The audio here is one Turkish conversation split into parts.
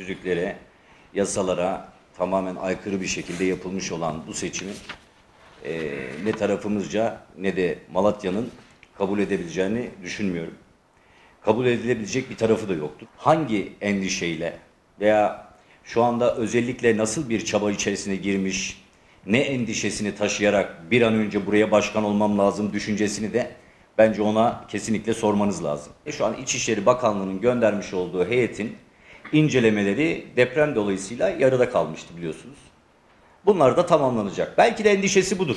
Yüzüklere, yasalara tamamen aykırı bir şekilde yapılmış olan bu seçimin eee, ne tarafımızca ne de Malatya'nın kabul edebileceğini düşünmüyorum. Kabul edilebilecek bir tarafı da yoktu. Hangi endişeyle veya şu anda özellikle nasıl bir çaba içerisine girmiş, ne endişesini taşıyarak bir an önce buraya başkan olmam lazım düşüncesini de bence ona kesinlikle sormanız lazım. E şu an İçişleri Bakanlığı'nın göndermiş olduğu heyetin incelemeleri deprem dolayısıyla yarıda kalmıştı biliyorsunuz. Bunlar da tamamlanacak. Belki de endişesi budur.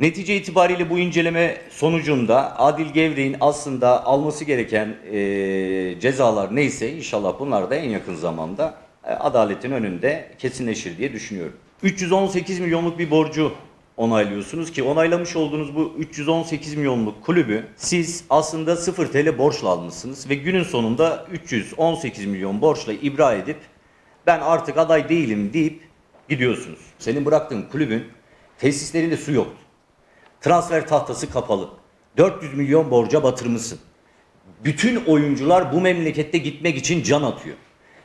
Netice itibariyle bu inceleme sonucunda Adil Gevrek'in aslında alması gereken eee, cezalar neyse inşallah bunlar da en yakın zamanda e, adaletin önünde kesinleşir diye düşünüyorum. 318 milyonluk bir borcu onaylıyorsunuz ki onaylamış olduğunuz bu 318 milyonluk kulübü siz aslında 0 TL borçla almışsınız ve günün sonunda 318 milyon borçla ibra edip ben artık aday değilim deyip gidiyorsunuz. Senin bıraktığın kulübün tesislerinde su yoktu. Transfer tahtası kapalı. 400 milyon borca batırmışsın. Bütün oyuncular bu memlekette gitmek için can atıyor.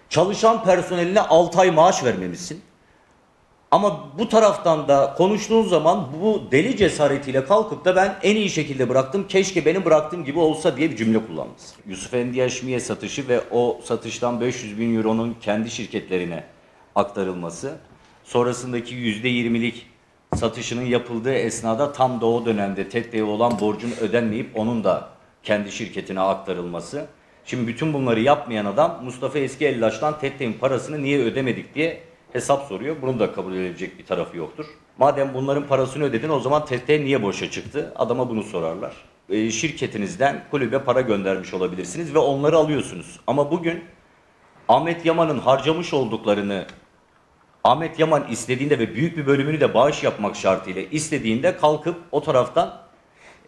Çalışan personeline 6 ay maaş vermemişsin. Ama bu taraftan da konuştuğun zaman bu deli cesaretiyle kalkıp da ben en iyi şekilde bıraktım. Keşke benim bıraktığım gibi olsa diye bir cümle kullanmışsın. Yusuf Endiyaşmiye satışı ve o satıştan 500 bin euronun kendi şirketlerine aktarılması. Sonrasındaki %20'lik satışının yapıldığı esnada tam da o dönemde TET'ye olan borcun ödenmeyip onun da kendi şirketine aktarılması. Şimdi bütün bunları yapmayan adam Mustafa Eski Ellaç'tan TET'in parasını niye ödemedik diye hesap soruyor. Bunun da kabul edilecek bir tarafı yoktur. Madem bunların parasını ödedin o zaman TT niye boşa çıktı? Adama bunu sorarlar. E, şirketinizden kulübe para göndermiş olabilirsiniz ve onları alıyorsunuz. Ama bugün Ahmet Yaman'ın harcamış olduklarını Ahmet Yaman istediğinde ve büyük bir bölümünü de bağış yapmak şartıyla istediğinde kalkıp o taraftan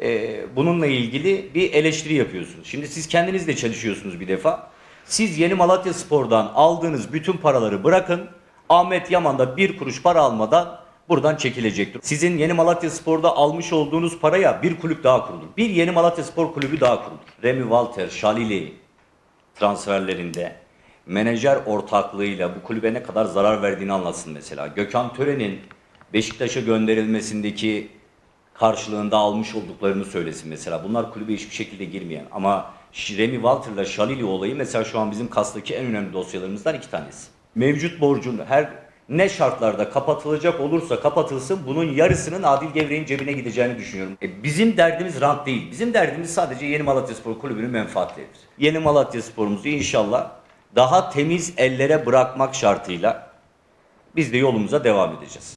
e, bununla ilgili bir eleştiri yapıyorsunuz. Şimdi siz kendiniz de çalışıyorsunuz bir defa. Siz Yeni Malatya Spor'dan aldığınız bütün paraları bırakın. Ahmet Yaman da bir kuruş para almadan buradan çekilecektir. Sizin Yeni Malatya Spor'da almış olduğunuz paraya bir kulüp daha kurulur. Bir Yeni Malatya Spor kulübü daha kurulur. Remy Walter, Şalili transferlerinde menajer ortaklığıyla bu kulübe ne kadar zarar verdiğini anlatsın mesela. Gökhan Tören'in Beşiktaş'a gönderilmesindeki karşılığında almış olduklarını söylesin mesela. Bunlar kulübe hiçbir şekilde girmeyen ama Remy Walter'la Şalili olayı mesela şu an bizim kastaki en önemli dosyalarımızdan iki tanesi. Mevcut borcun her ne şartlarda kapatılacak olursa kapatılsın bunun yarısının Adil Gevrek'in cebine gideceğini düşünüyorum. E, bizim derdimiz rant değil. Bizim derdimiz sadece Yeni Malatya Spor Kulübü'nün menfaatleridir. Yeni Malatya Spor'umuzu inşallah daha temiz ellere bırakmak şartıyla biz de yolumuza devam edeceğiz.